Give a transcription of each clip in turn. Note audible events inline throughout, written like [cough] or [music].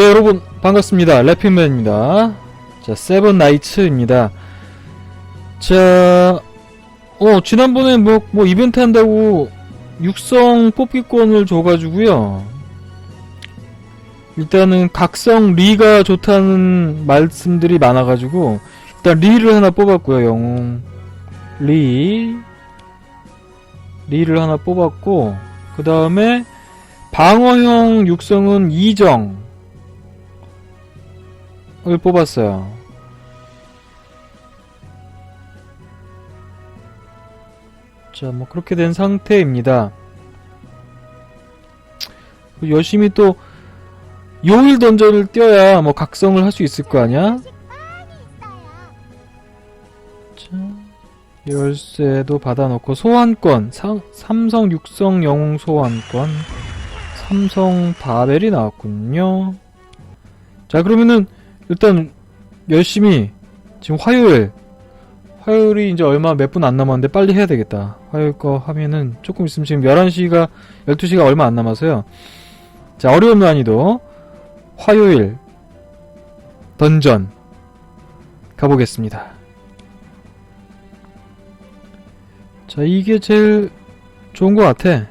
예, 여러분, 반갑습니다. 래핑맨입니다. 자, 세븐 나이츠입니다. 자, 어, 지난번에 뭐, 뭐, 이벤트 한다고 육성 뽑기권을 줘가지고요. 일단은 각성 리가 좋다는 말씀들이 많아가지고, 일단 리를 하나 뽑았고요, 영웅. 리. 리를 하나 뽑았고, 그 다음에, 방어형 육성은 이정. 을 뽑았어요. 자, 뭐 그렇게 된 상태입니다. 열심히 또 요일 던전을 뛰어야 뭐 각성을 할 수 있을 거 아니야? 자, 열쇠도 받아놓고 소환권 상, 삼성 육성 영웅 소환권 삼성 바벨이 나왔군요. 자 그러면은 일단 열심히 지금 화요일 화요일이 이제 얼마 몇 분 안 남았는데 빨리 해야 되겠다. 화요일 거 하면은 조금 있으면 지금 11시가 12시가 얼마 안 남아서요. 자, 어려운 난이도 화요일 던전 가보겠습니다. 자, 이게 제일 좋은 것 같아.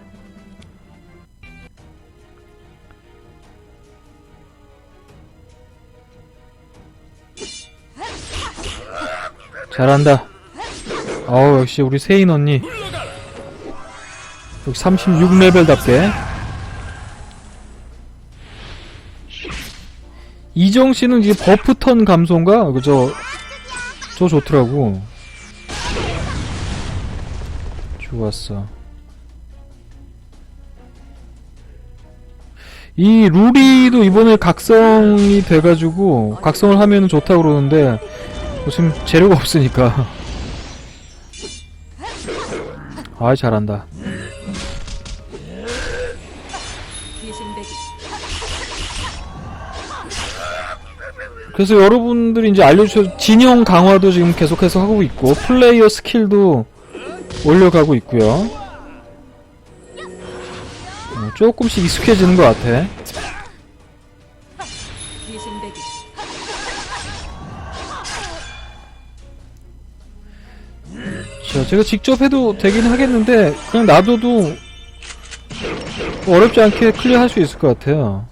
잘한다. 어우, 역시 우리 세인 언니. 여기 36레벨답게. 이정 씨는 이게 버프 턴 감소인가? 그저, 저 좋더라고. 좋았어. 이 루리도 이번에 각성이 돼가지고, 각성을 하면 좋다고 그러는데, 뭐 지금 재료가 없으니까. 아, 잘한다. 그래서 여러분들이 이제 알려주셔 진영 강화도 지금 계속해서 하고 있고 플레이어 스킬도 올려가고 있고요. 어, 조금씩 익숙해지는 것 같아. 제가 직접 해도 되긴 하겠는데 그냥 놔둬도 어렵지 않게 클리어할 수 있을 것 같아요.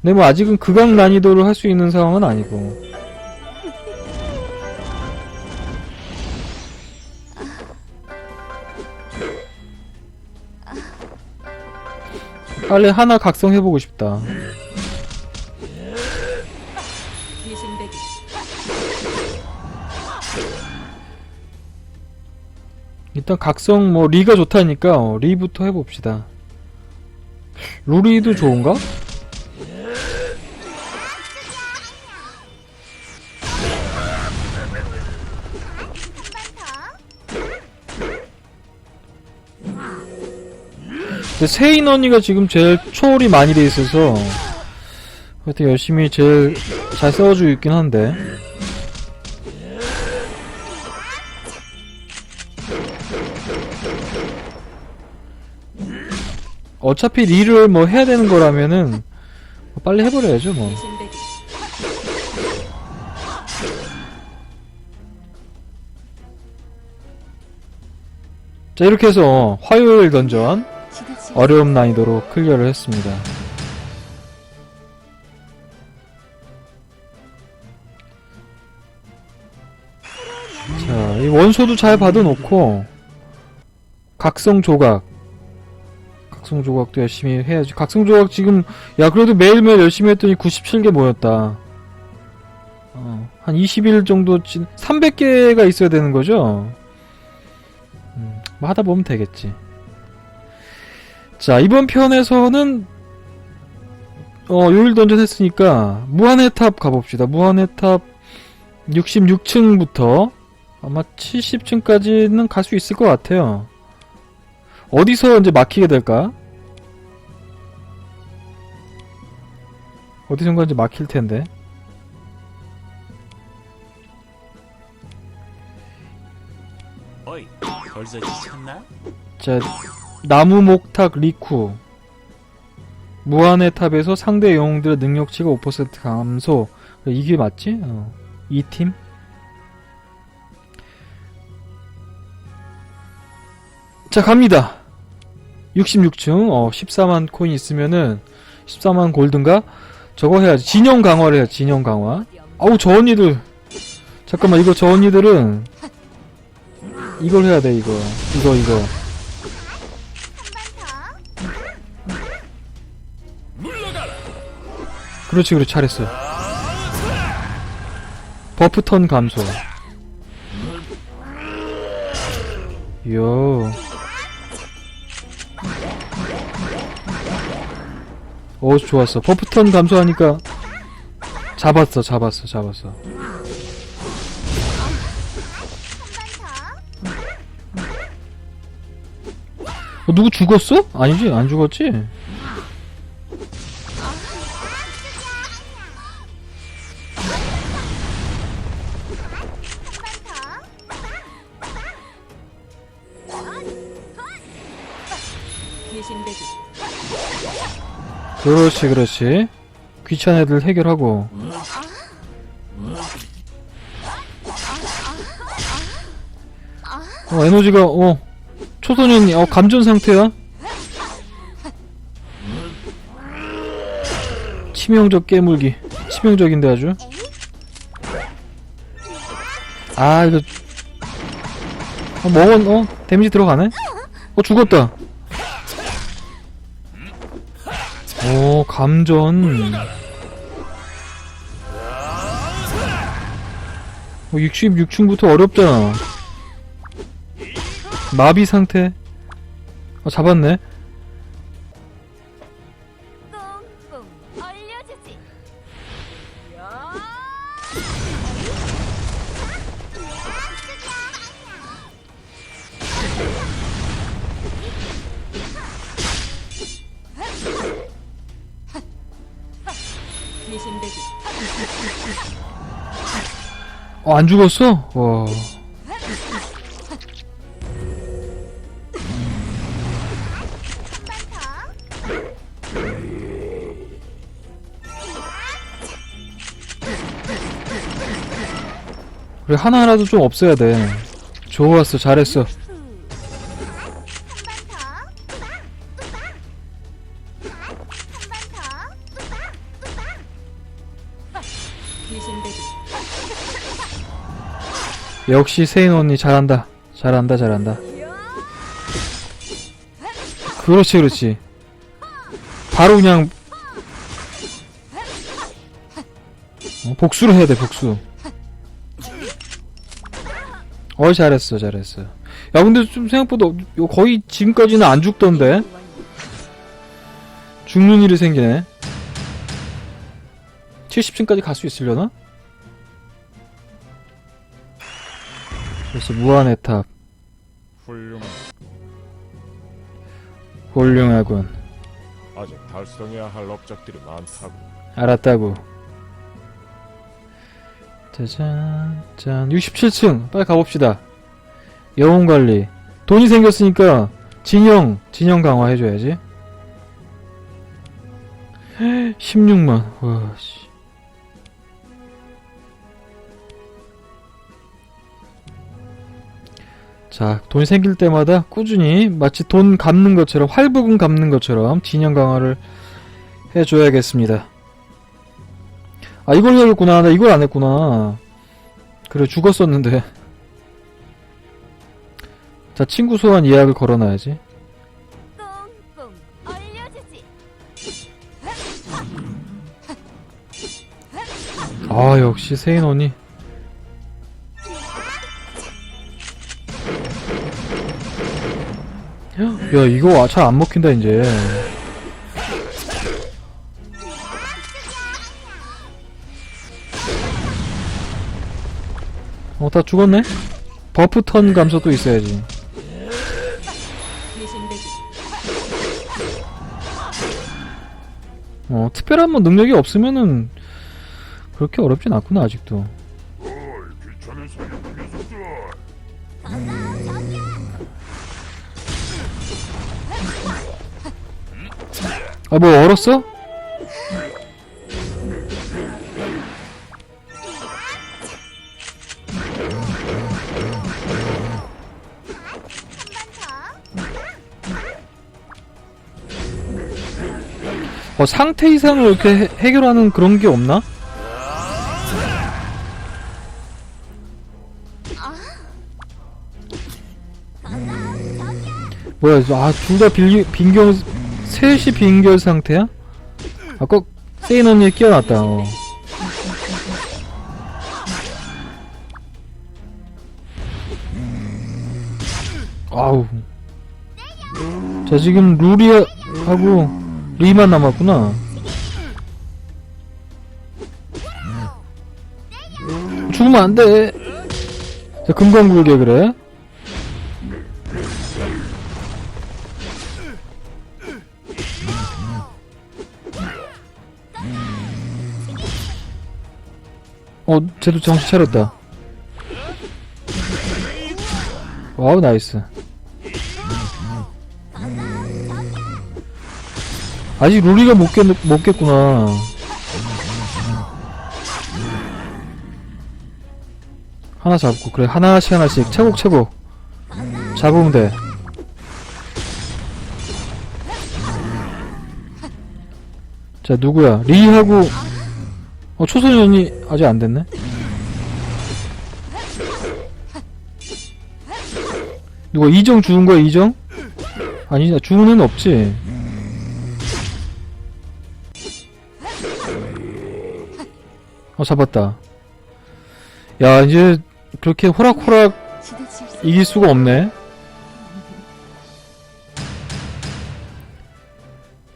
근데 뭐 아직은 극악 난이도를 할 수 있는 상황은 아니고. 빨리 하나 각성해보고 싶다. 일단 각성 뭐 리가 좋다니까 어, 리부터 해봅시다. 루리도 좋은가? 근데 세인 언니가 지금 제일 초월이 많이 돼 있어서 하여튼 열심히 제일 잘 싸워주고 있긴 한데 어차피 리를 뭐 해야 되는 거라면은 뭐 빨리 해버려야죠 뭐. 자 이렇게 해서 화요일 던전 어려움 난이도로 클리어를 했습니다. 자, 이 원소도 잘 받아놓고 각성 조각 각성 조각도 열심히 해야지. 각성 조각 지금 야 그래도 매일매일 열심히 했더니 97개 모였다. 어, 한 20일 정도 지 300개가 있어야 되는 거죠? 음, 뭐 하다 보면 되겠지. 자, 이번 편에서는 어, 요일 던전 했으니까 무한의 탑 가봅시다. 무한의 탑 66층부터 아마 70층까지는 갈 수 있을 것 같아요. 어디서 이제 막히게 될까? 어디선가 이제 막힐 텐데. 어이, 벌써 지쳤나? 자, 나무 목탁 리쿠. 무한의 탑에서 상대 영웅들의 능력치가 5% 감소. 이게 맞지? 어. 이 팀? 자, 갑니다. 66층, 어, 14만 코인 있으면은, 14만 골든가? 저거 해야지. 진영 강화를 해야지, 진영 강화. 아우, 저 언니들. 잠깐만, 이거 저 언니들은, 이걸 해야 돼, 이거. 이거, 이거. 그렇지, 그렇지, 잘했어. 버프 턴 감소. 요. 오, 좋았어. 버프 턴 감소하니까 잡았어, 잡았어, 잡았어. 어, 누구 죽었어? 아니지, 안 죽었지? 그렇지, 그렇지. 귀찮은 애들 해결하고. 어, 에너지가, 어, 초소년이, 어, 감전 상태야? 치명적 깨물기. 치명적인데 아주. 아, 이거. 어, 먹은, 어, 데미지 들어가네? 어, 죽었다. 오, 감전. 어, 66층부터 어렵잖아. 마비 상태. 어, 잡았네. 어, 안 죽었어? 와. 그래, 하나라도 좀 없애야 돼. 좋았어, 잘했어. 역시 세인 언니 잘한다. 잘한다, 잘한다. 그렇지, 그렇지. 바로 그냥 어, 복수를 해야 돼, 복수. 어이, 잘했어, 잘했어. 야, 근데 좀 생각보다 요 거의 지금까지는 안 죽던데? 죽는 일이 생기네. 70층까지 갈 수 있으려나? 그래서 무한의 탑. 훌륭한 훌륭하군. 아직 달성해야 할 업적들이 많다고. 알았다고. 짜잔 짠. 67층. 빨리 가봅시다. 영웅관리. 돈이 생겼으니까 진영 진영 강화 해줘야지. 16만. [gasps] 와 씨 자, 돈이 생길 때마다 꾸준히 마치 돈 갚는 것처럼 활부금 갚는 것처럼 진영 강화를 해줘야겠습니다. 아 이걸 해야겠구나. 나 이걸 안 했구나. 그래 죽었었는데. 자 친구 소환 예약을 걸어놔야지. 아 역시 세인 언니. 야 이거 잘 안 먹힌다 이제. 어 다 죽었네. 버프 턴 감소 또 있어야지. 어 특별한 뭐 능력이 없으면은 그렇게 어렵진 않구나 아직도. 아, 뭐 얼었어? 어, 상태 이상을 이렇게 해, 해결하는 그런 게 없나? 뭐야, 아, 둘다 빈결, 셋이 빈결 상태야? 아까 세인 언니 끼어났다, 어. 아우. 자, 지금 루리하고 리만 남았구나. 죽으면 안 돼. 자, 금광불개 그래. 어, 쟤도 정신 차렸다. 와우, 나이스. 아직 루리가 못 깼, 못 깼구나. 하나 잡고, 그래, 하나씩 하나씩, 차곡차곡. 잡으면 돼. 자, 누구야? 리하고, 어, 초소년이 아직 안 됐네? 누가 이정 죽은 거야, 이정? 아니, 죽은 애는 없지. 어, 잡았다. 야, 이제, 그렇게 호락호락 이길 수가 없네.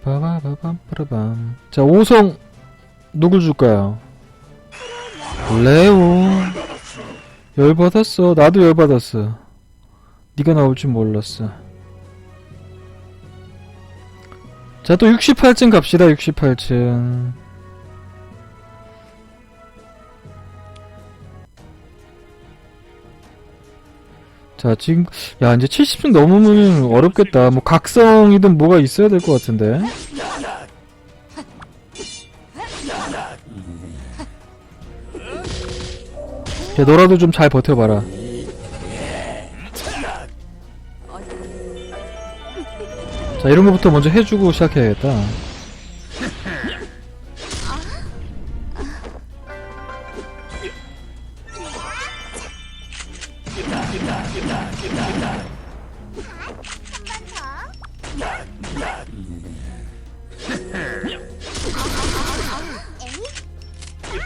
빠바바밤빠라밤. 자, 5성, 누굴 줄까요? 레오. 열받았어. 나도 열받았어. 네가 나올 줄 몰랐어. 자, 또 68층 갑시다, 68층. 자, 지금, 야, 이제 70층 넘으면 어렵겠다. 뭐, 각성이든 뭐가 있어야 될 것 같은데. 야, 너라도 좀 잘 버텨봐라. 자, 이런 거부터 먼저 해주고 시작해야겠다.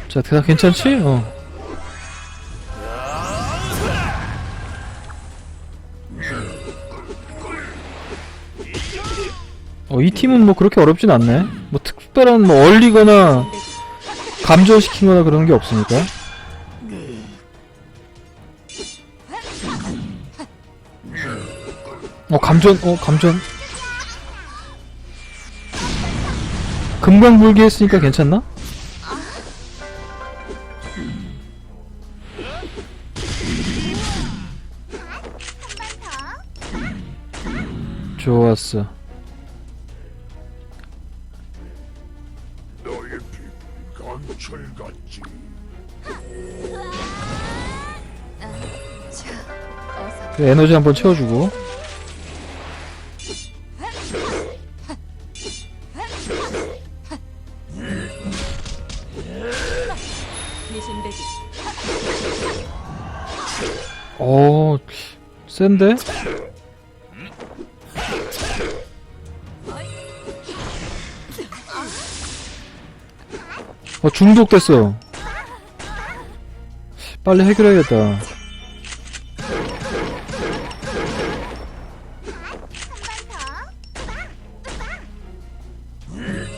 자, 다 괜찮지? 어. 어, 이 팀은 뭐 그렇게 어렵진 않네. 뭐 특별한 뭐 얼리거나 감전시키거나 그런 게 없으니까. 어, 감전, 어, 감전. 금방 물기 했으니까 괜찮나? 좋았어. 에너지 한번 채워주고. 어, 센데? 어, 중독됐어. 빨리 해결해야겠다.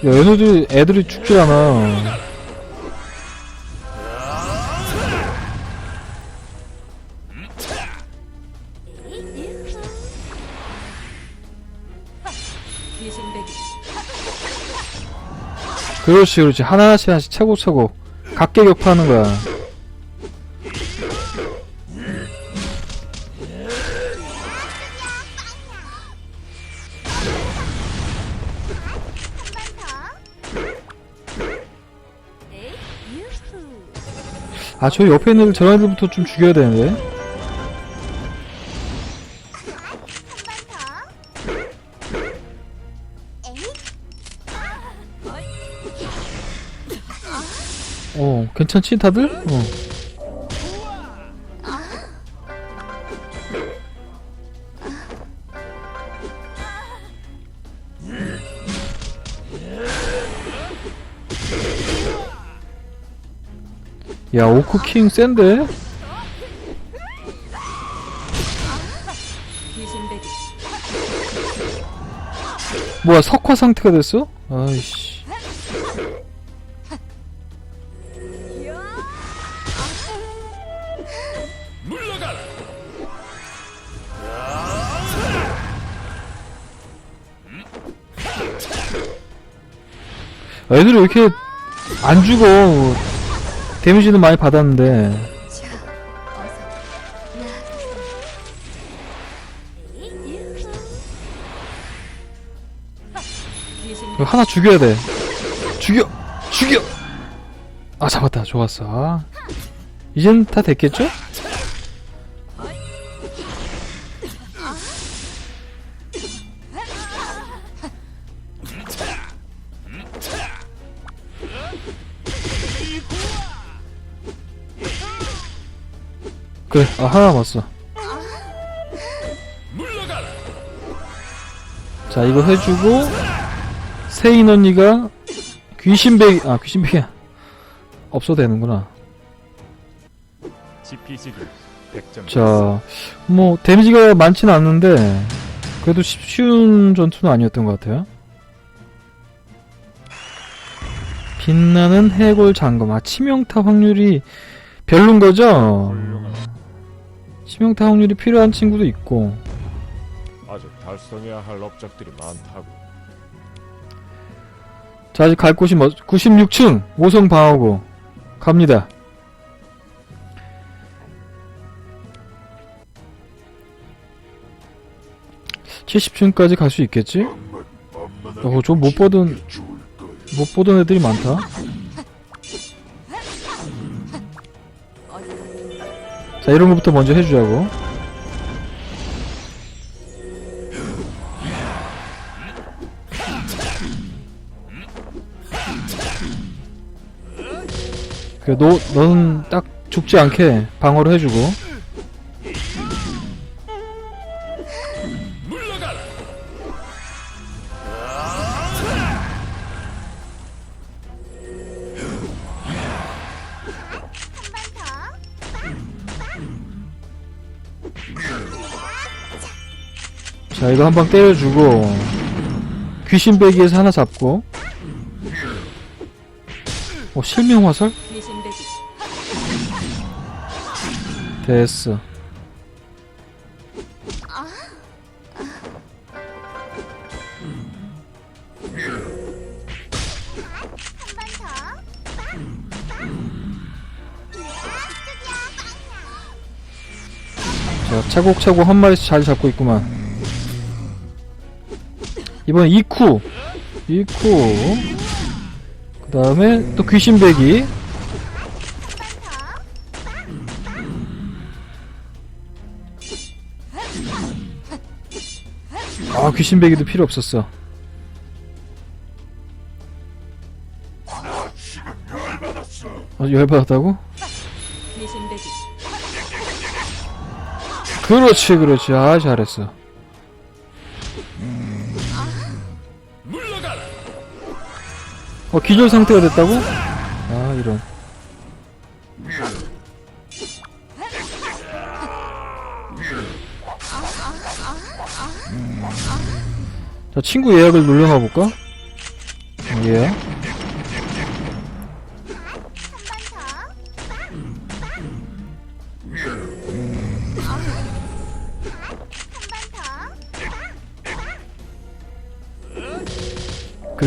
야, 얘네들, 애들이 죽질 않아. 그렇지, 그렇지. 하나씩 하나씩 차곡차곡. 각계 격파하는 거야. 아, 저 옆에 있는 저런 애들부터 좀 죽여야 되는데. 어, 괜찮지, 다들? 어. 야, 오크킹 센데? 뭐야, 석화 상태가 됐어? 아이씨. 애들이 왜 이렇게 안 죽어? 데미지는 많이 받았는데. 하나 죽여야 돼. 죽여! 죽여! 아, 잡았다. 좋았어. 아. 이젠 다 됐겠죠? 그래, 아, 하나 남았어. 자, 이거 해주고, 세인 언니가 귀신배기, 아, 귀신배기야. 없어도 되는구나. GPCD 100점. 자, 뭐, 데미지가 많지는 않는데, 그래도 쉽- 쉬운 전투는 아니었던 것 같아요. 빛나는 해골 장검. 아, 치명타 확률이 별론 거죠? 치명타 확률이 필요한 친구도 있고. 아직 달성해야 할 업적들이 많다고. 자, 아직 갈 곳이 뭐, 96층, 5성 방어구. 갑니다. (70층까지) 갈 수 있겠지? 어, 좀 못 보던, 못 보던 애들이 많다. 자, 이런 것부터 먼저 해주자고. 그래, 너, 너는 딱 죽지 않게 방어를 해주고. 자, 이거 한 방 때려주고. 귀신배기에서 하나 잡고. 어, 실명화살? 됐어. 자, 차곡차곡 한 마리씩 잘 잡고 있구만. 이번엔 이쿠. 이쿠. 그 다음에 또 귀신배기. 아, 귀신배기도 필요 없었어. 어, 열받았다고? 그렇지, 그렇지. 아, 잘했어. 어, 기절 상태가 됐다고? 아, 이런. 자, 친구 예약을 눌러놔 볼까? 예. 그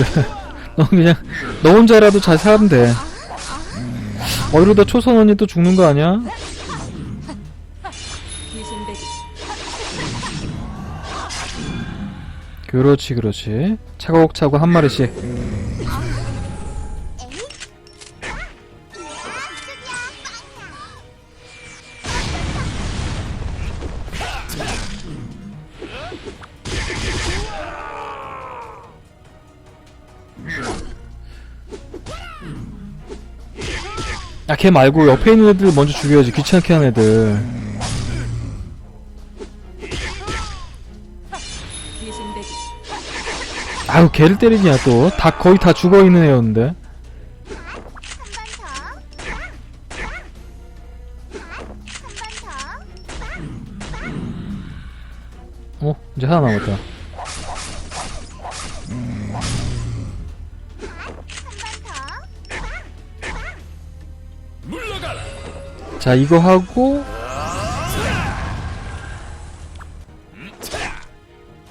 래. [laughs] 너 그냥 너 혼자라도 잘 살면 돼. 어 이러다 초선 언니 또 죽는 거 아니야? 그렇지 그렇지. 차곡차곡 한 마리씩. 걔 말고 옆에 있는 애들 먼저 죽여야지. 귀찮게 하는 애들. 아유, 걔를 때리냐, 또. 다, 거의 다 죽어 있는 애였는데. 어, 이제 하나 남았다. 자, 이거 하고.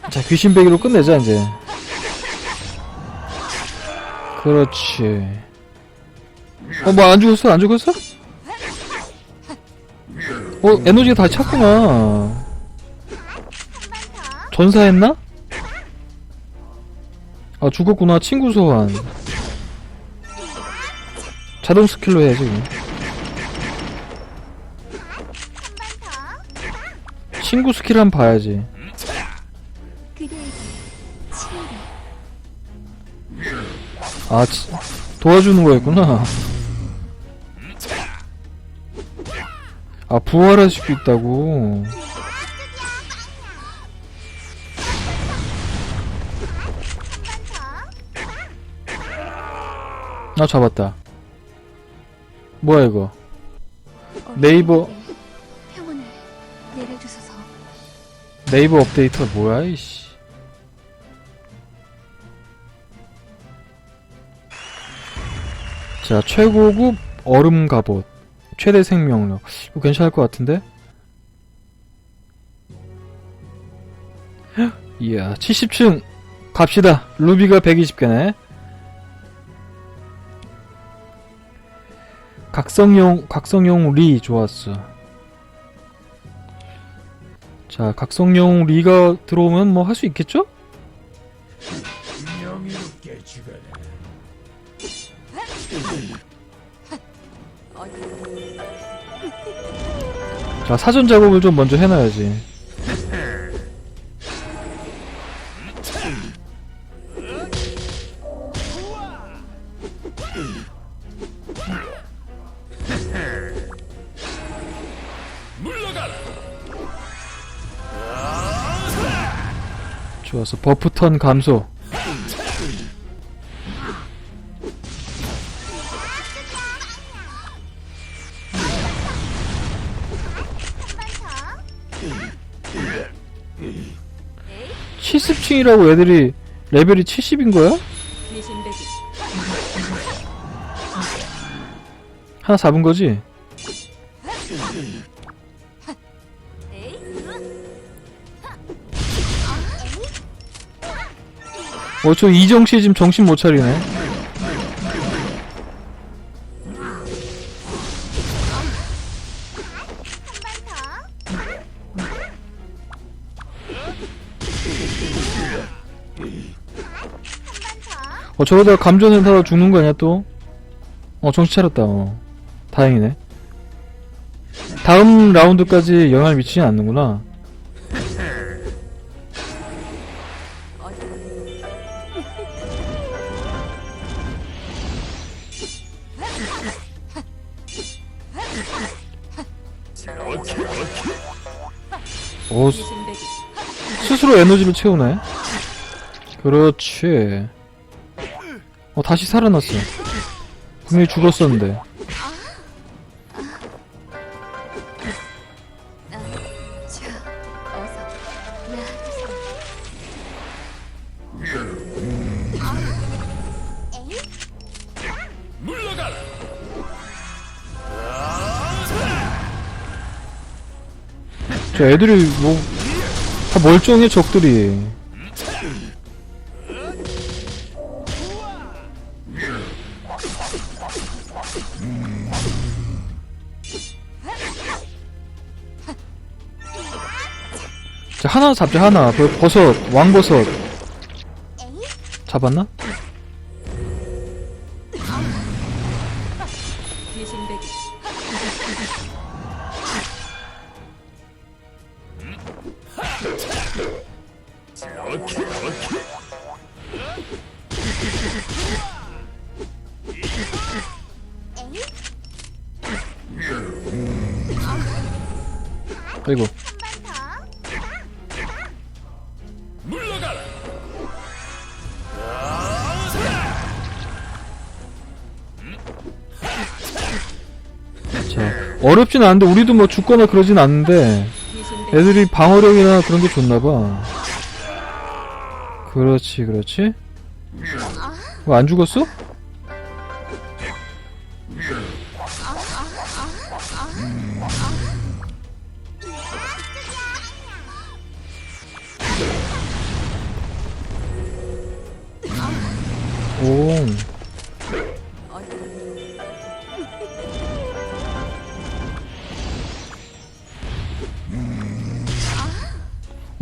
자, 귀신배기로 끝내자, 이제. 그렇지. 어, 뭐, 안 죽었어? 안 죽었어? 어, 에너지가 다 찼구나. 전사했나? 아, 죽었구나. 친구 소환. 자동 스킬로 해야지. 친구 스킬 한번 봐야지. 아, 치, 도와주는 거였구나. 아, 부활할 수도 있다고. 아, 잡았다. 뭐야, 이거. 네이버. 네이버 업데이트가 뭐야, 이씨. 자, 최고급 얼음 갑옷. 최대 생명력. 이거 괜찮을 것 같은데? 헉, [gasps] 이야, 70층 갑시다. 루비가 120개네. 각성용, 각성용 리 좋았어. 자, 각성용 리가 들어오면 뭐 할 수 있겠죠? 명예롭게 죽어라. 자, 사전 작업을 좀 먼저 해놔야지. 좋았어. 버프턴 감소. 칠 70층이라고 애들이 레벨이 70인 거야? 하나 잡은 거지? 어, 저 이정씨 지금 정신 못 차리네. 어, 저러다가 감전을 타다 죽는 거 아니야, 또? 어, 정신 차렸다, 어. 다행이네. 다음 라운드까지 영향을 미치진 않는구나. 오, 스- 귀신배기 스스로 에너지를 채우네. 그렇지. 어, 다시 살아났어. 분명히 죽었었는데. 저 애들이 뭐, 다 멀쩡해, 적들이. 자, 하나 잡자, 하나. 그 버섯, 왕버섯. 잡았나? 어렵진 않은데 우리도 뭐 죽거나 그러진 않는데 애들이 방어력이나 그런 게 좋나봐. 그렇지, 그렇지. 뭐 안 죽었어?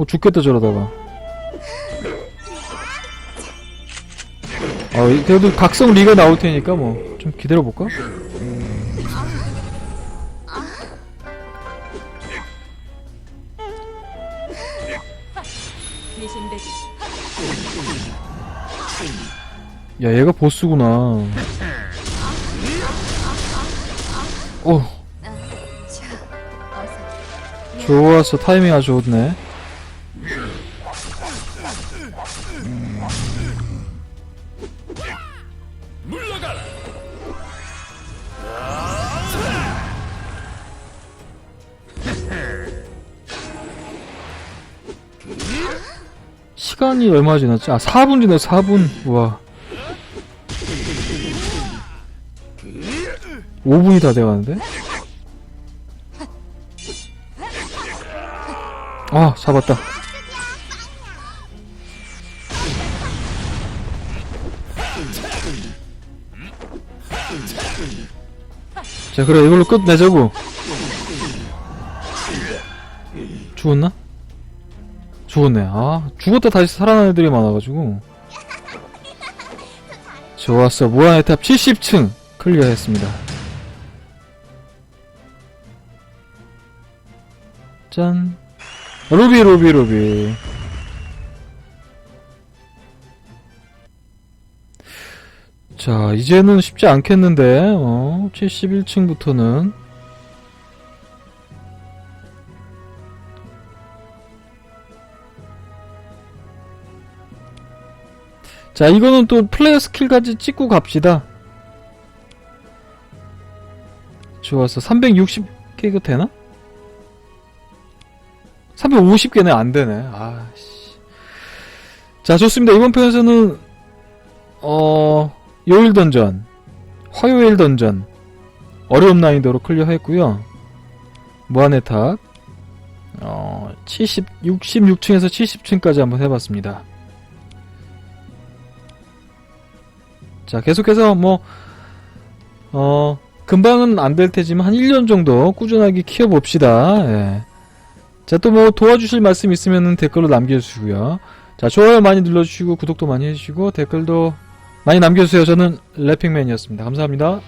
죽겠다, 저러다가. 어, 이- 그래도 각성 리가 나올 테니까 뭐, 좀 기다려 볼까? 귀신배기 야, 얘가 보스구나. 오. 좋았어. 타이밍 아주 좋네. 시간이 얼마 지났지? 아, 4분 지났어, 4분. 우와. 5분이 다 돼가는데? 아, 잡았다. 자, 그래, 이걸로 끝내자고. 죽었나? 죽었네. 아, 죽었다 다시 살아난 애들이 많아가지고. 좋았어. 무한의 탑 70층 클리어했습니다. 짠. 루비, 루비, 루비. 자, 이제는 쉽지 않겠는데, 어, 71층부터는. 자, 이거는 또 플레이어 스킬까지 찍고 갑시다. 좋았어. 360개가 되나? 350개는 안 되네. 아씨. 자, 좋습니다. 이번 편에서는, 어, 요일 던전, 화요일 던전, 어려움 난이도로 클리어 했고요 무한의 탑, 어, 70, 66층에서 70층까지 한번 해봤습니다. 자, 계속해서 뭐, 어, 금방은 안 될 테지만 한 1년 정도 꾸준하게 키워봅시다. 예. 자, 또 뭐 도와주실 말씀 있으면 댓글로 남겨주시고요. 자, 좋아요 많이 눌러주시고, 구독도 많이 해주시고, 댓글도 많이 남겨주세요. 저는 래핑맨이었습니다. 감사합니다.